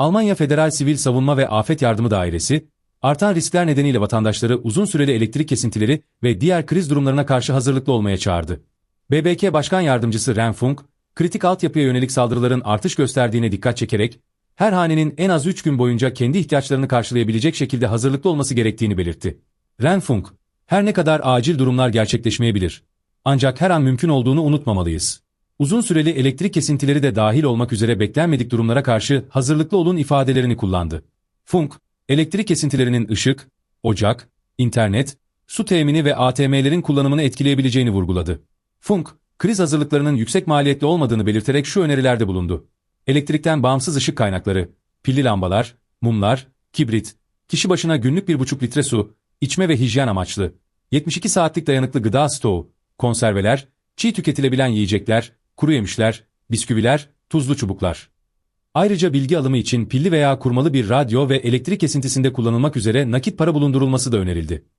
Almanya Federal Sivil Savunma ve Afet Yardımı Dairesi, artan riskler nedeniyle vatandaşları uzun süreli elektrik kesintileri ve diğer kriz durumlarına karşı hazırlıklı olmaya çağırdı. BBK Başkan Yardımcısı Ren Funk, kritik altyapıya yönelik saldırıların artış gösterdiğine dikkat çekerek, her hanenin en az 3 gün boyunca kendi ihtiyaçlarını karşılayabilecek şekilde hazırlıklı olması gerektiğini belirtti. Ren Funk, her ne kadar acil durumlar gerçekleşmeyebilir. Ancak her an mümkün olduğunu unutmamalıyız. Uzun süreli elektrik kesintileri de dahil olmak üzere beklenmedik durumlara karşı hazırlıklı olun ifadelerini kullandı. Funk, elektrik kesintilerinin ışık, ocak, internet, su temini ve ATM'lerin kullanımını etkileyebileceğini vurguladı. Funk, kriz hazırlıklarının yüksek maliyetli olmadığını belirterek şu önerilerde bulundu. Elektrikten bağımsız ışık kaynakları, pilli lambalar, mumlar, kibrit, kişi başına günlük 1,5 litre su, içme ve hijyen amaçlı, 72 saatlik dayanıklı gıda stoğu, konserveler, çiğ tüketilebilen yiyecekler, kuru yemişler, bisküviler, tuzlu çubuklar. Ayrıca bilgi alımı için pilli veya kurmalı bir radyo ve elektrik kesintisinde kullanılmak üzere nakit para bulundurulması da önerildi.